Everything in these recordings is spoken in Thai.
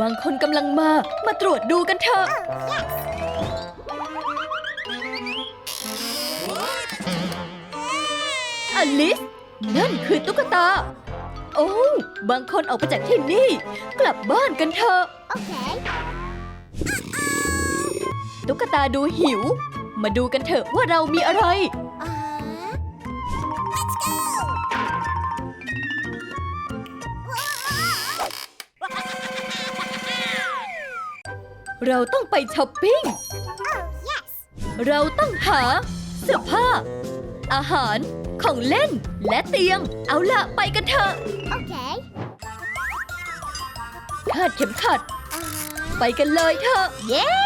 บางคนกำลังมา มาตรวจดูกันเถอะ อลิส นั่นคือตุ๊กตา โอ้ บางคนออกไปจากที่นี่ กลับบ้านกันเถอะ Okay. ตุ๊กตาดูหิว มาดูกันเถอะว่าเรามีอะไร Uh-huh. เราต้องไปช้อปปิ้ง Oh, yes. เราต้องหา เสื้อผ้า อาหาร ของเล่น และเตียง เอาละไปกันเถอะ Okay. คาดเข็มขัด Uh-huh. ไปกันเลยเถอะ Yeah.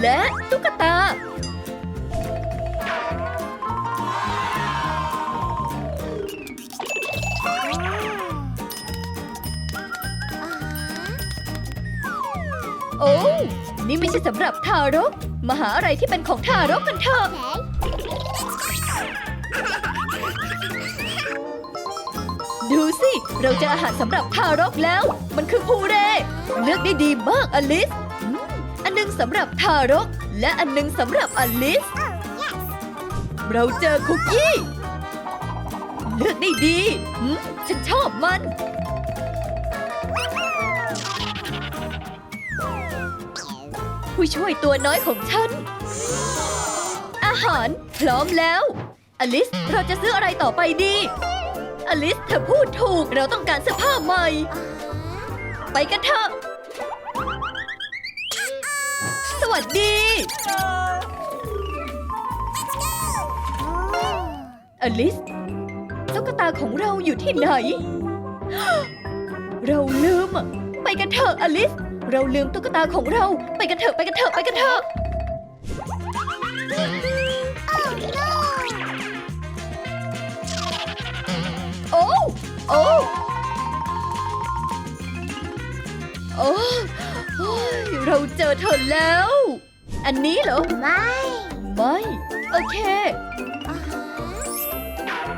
และตุ๊กตา โอ้นี่ไม่ใช่สำหรับทารก มาหาอะไรที่เป็นของทารกกันเถอะ ดูสิ เราเจออาหารสำหรับทารกแล้ว มันคือพูเร เลือกได้ดีมากอลิส อันหนึงสำหรับทารก และอันหนึงสำหรับอลิส เราเจอคุกกี้ เลือกได้ดี ฉันชอบมัน ผู้ช่วยตัวน้อยของฉัน อาหารพร้อมแล้ว อลิส เราจะซื้ออะไรต่อไปดี อลิสเธอพูดถูกเราต้องการเสื้อผ้าใหม่ ไปกันเถอะ สวัสดี อลิสตุ๊กตาของเราอยู่ที่ไหน เราลืมอะไปกันเถอะอลิส เราลืมตุ๊กตาของเรา ไปกันเถอะไปกันเถอะไปกันเถอะ Oh, no. โอ้โอ้โอ้โอ้ยเราเจอเธอแล้ว อันนี้เหรอ My. ไม่ โอเค Uh-huh.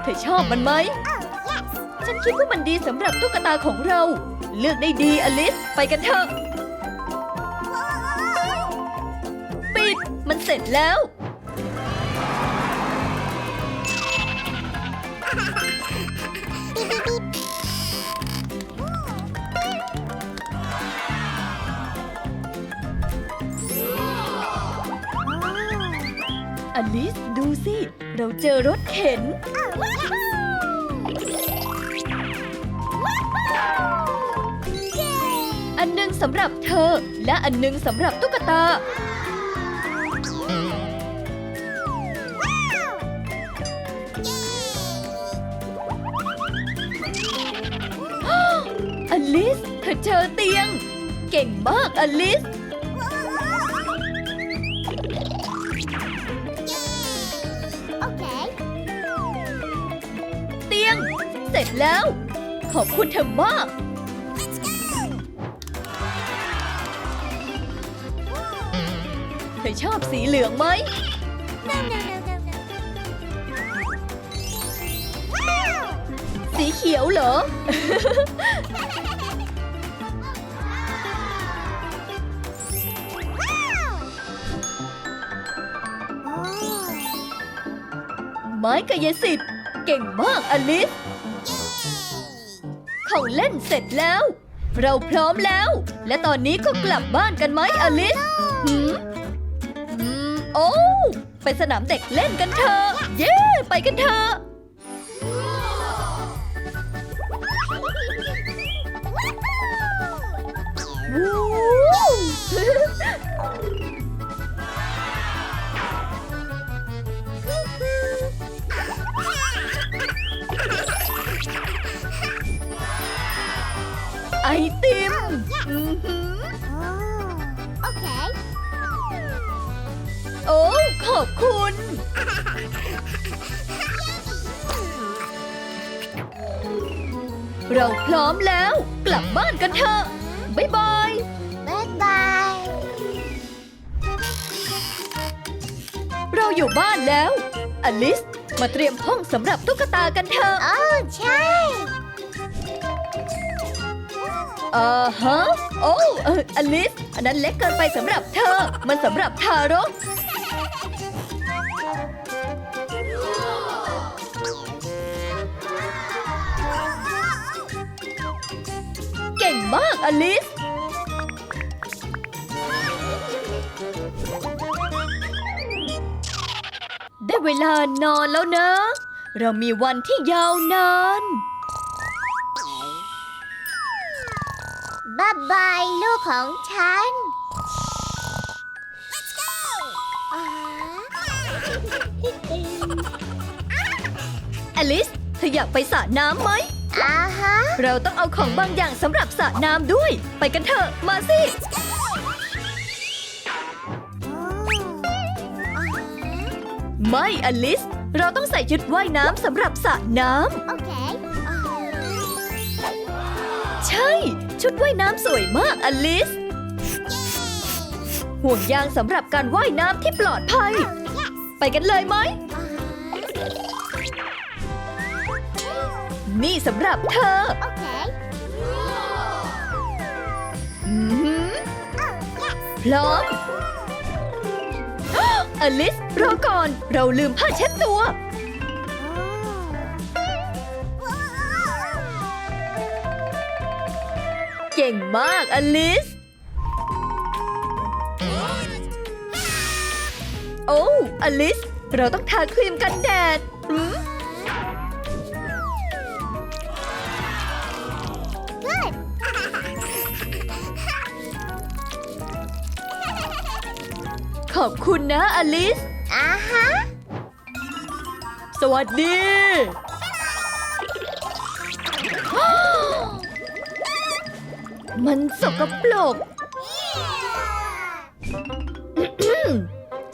เธอชอบมันไหม Oh, yes. ฉันคิดว่ามันดีสำหรับตุ๊กตาของเรา เลือกได้ดีอลิส ไปกันเถอะ ร็จแล้ว Beep, beep, beep. อลิสดูสิ เราเจอรถเข็น อันหนึงสำหรับเธอ และอันหนึงสำหรับตุ๊กตา เธอเจอเตียง เก่งมากอลิส Okay. เตียง เสร็จแล้ว ขอบคุณเธอมากเธอชอบสีเหลืองไหม No, no, no, no, no. Wow. สีเขียวเหรอ ไม้กายสิทธิ์ เก่งมากอลิสของเล่นเสร็จแล้ว เราพร้อมแล้ว และตอนนี้ก็กลับบ้านกันไหมอลิสหืมอืมโอ้ ไปสนามเด็กเล่นกันเถอะ เย้ ไปกันเถอะ โอ้ ขอบคุณ เราพร้อมแล้ว กลับบ้านกันเถอะ บ๊ายบาย Bye bye. เราอยู่บ้านแล้ว อลิส มาเตรียมห้องสำหรับตุ๊กตากันเถอะโอ้ใช่ อ่าฮะ โอ้เอออลิส อันนั้นเล็กเกินไปสำหรับเธอ มันสำหรับทารก มากอลิส ได้เวลานอนแล้วนะ เรามีวันที่ยาวนานบ๊ายบายลูกของฉัน Let's go อลิสเธออยากไปสระน้ำไหม อ่าฮะ เราต้องเอาของบางอย่างสำหรับสระน้ำด้วย ไปกันเถอะ มาสิ ไม่อลิส เราต้องใส่ชุดว่ายน้ำสำหรับสระน้โอเคำใช่ ชุดว่ายน้ำสวยมากอลิส ห่วงยางสำหรับการว่ายน้ำที่ปลอดภัย ไปกันเลยไหม นี่สำหรับเธอ โอเคอือหือพร้อมอลิสรอก่อน เราลืมผ้าเช็ดตัว เก่งมากอลิส โอ้อลิส เราต้องทาครีมกันแดดหืม ขอบคุณนะอลิส อ่าฮะ สวัสดี มันสกปรก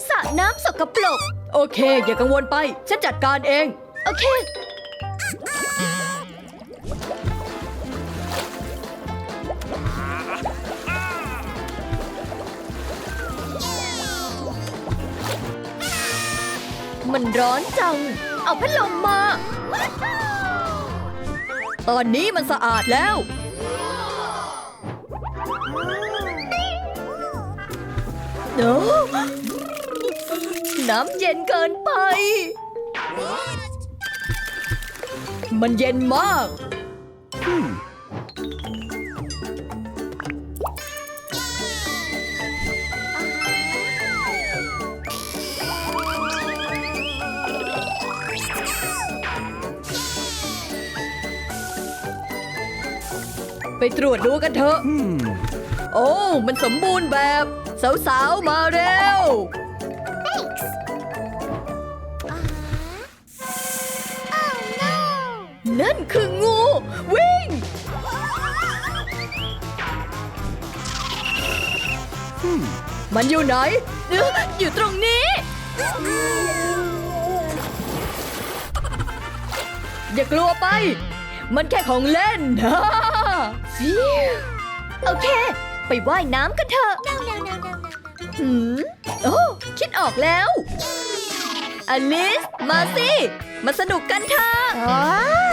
สระน้ำสกปรก โอเค อย่ากังวลไป ฉันจัดการเอง โอเค มันร้อนจัง เอาพัดลมมา ตอนนี้มันสะอาดแล้วโอ้น้ำเย็นเกินไป มันเย็นมาก ตรวจดูกันเถอะ โอ้ มันสมบูรณ์แบบ สาวๆ มาเร็ว Thanks อ่าฮะ Oh no นั่นคืองู วิ่ง มันอยู่ไหนเอ้ออยู่ตรงนี้ อย่ากลัวไป มันแค่ของเล่นฟิว โอเค ไปว่ายน้ำกันเถอะ No no no no หืม โอ้ คิดออกแล้ว อลิส มาสิ มาสนุกกันเถอะ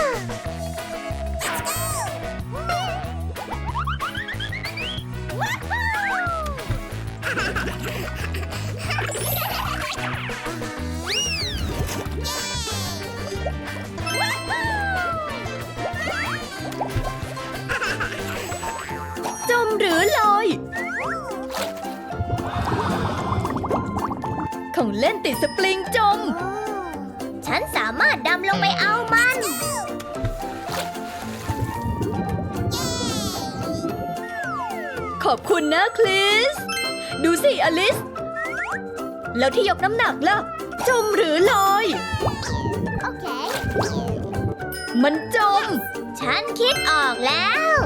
ของเล่นติดสปริงจม ฉันสามารถดำลงไปเอามัน ขอบคุณนะคริส ดูสิอลิส แล้วที่ยกน้ำหนักล่ะ จมหรือลอย โอเค มันจม ฉันคิดออกแล้ว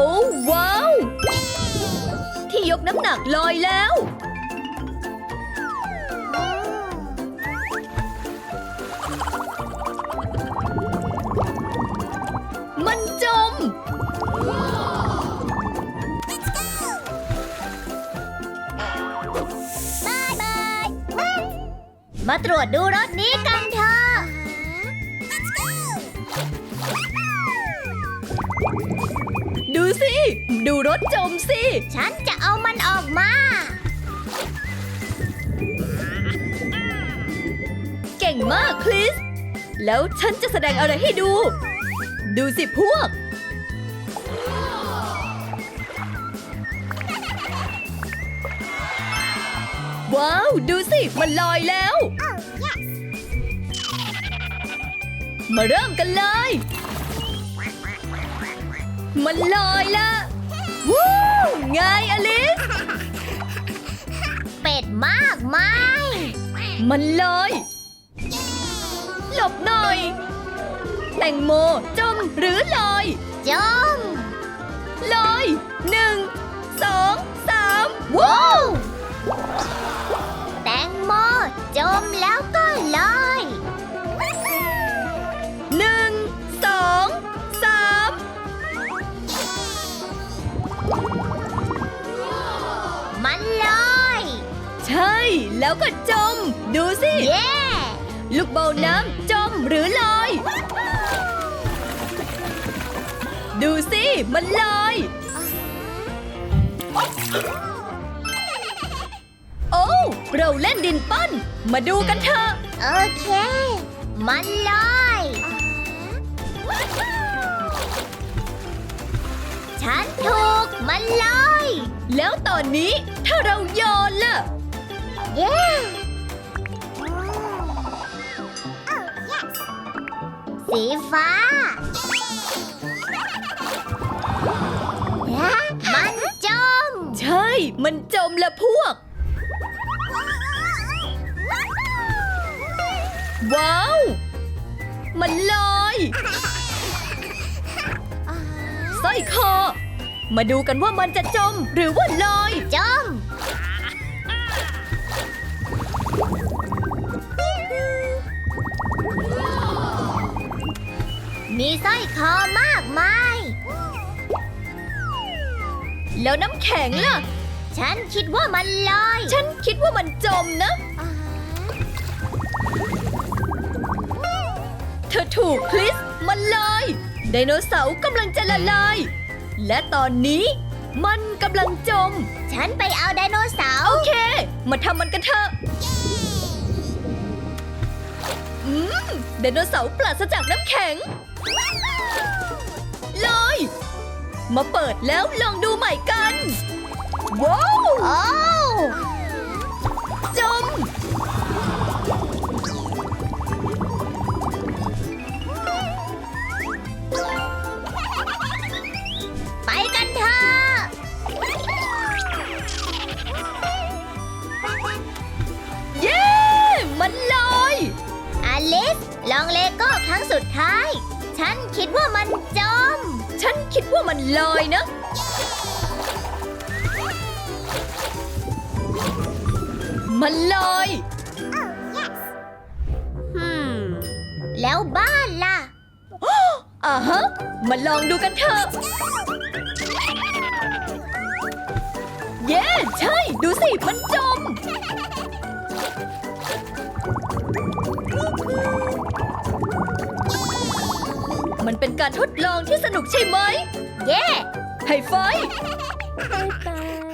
โอ้ว้าว ที่ยกน้ำหนักลอยแล้ว มันจม มาตรวจดูรถนี้กันเถอะ ดูสิดูรถจมสิ ฉันจะเอามันออกมา เก่งมากคริส แล้วฉันจะแสดงอะไรให้ดู ดูสิพวก ว้าว ดูสิ มันลอยแล้ว มาเริ่มกันเลย มันลอยละวู้ไงอลิส เป็ดมากไหมมันลอย หลบหน่อย แตงโมจมหรือลอย จมลอยหนึ่งสองสามว้าวแตงโมจมแล้วก็ลอย แล้วก็จม ดูสิเย้ลูกเบาน้ำจมหรือลอย ดูสิ มันลอย โอ้เราเล่นดินปั้น มาดูกันเถอะ โอเค มันลอย ฉันถูก มันลอย แล้วตอนนี้ถ้าเราโยนล่ะ สีฟ้า มันจม ใช่ มันจมละพวก ว้าว มันลอยสร้อยคอ มาดูกันว่ามันจะจมหรือว่าลอย จม มีสร้อยคอมากมาย แล้วน้ำแข็งล่ะ ฉันคิดว่ามันลอย ฉันคิดว่ามันจมนะ เธอถูกคริส มันลอย ไดโนเสาร์กำลังจะละลาย และตอนนี้มันกำลังจม ฉันไปเอาไดโนเสาโอร์เค มาทำมันกันเถอะ อืม ไดโนเสาร์ปราศจากน้ำแข็ง ลอยมาเปิดแล้วลองดูใหม่กัน ว้าวโอ้จม แล้วบ้านล่ะอ่าฮะ มาลองดูกันเถอะ เย้ ใช่ ดูสิ มันจม มันเป็นการทดลองที่สนุกใช่ไหม เย้ ไฮไฟว์บายบาย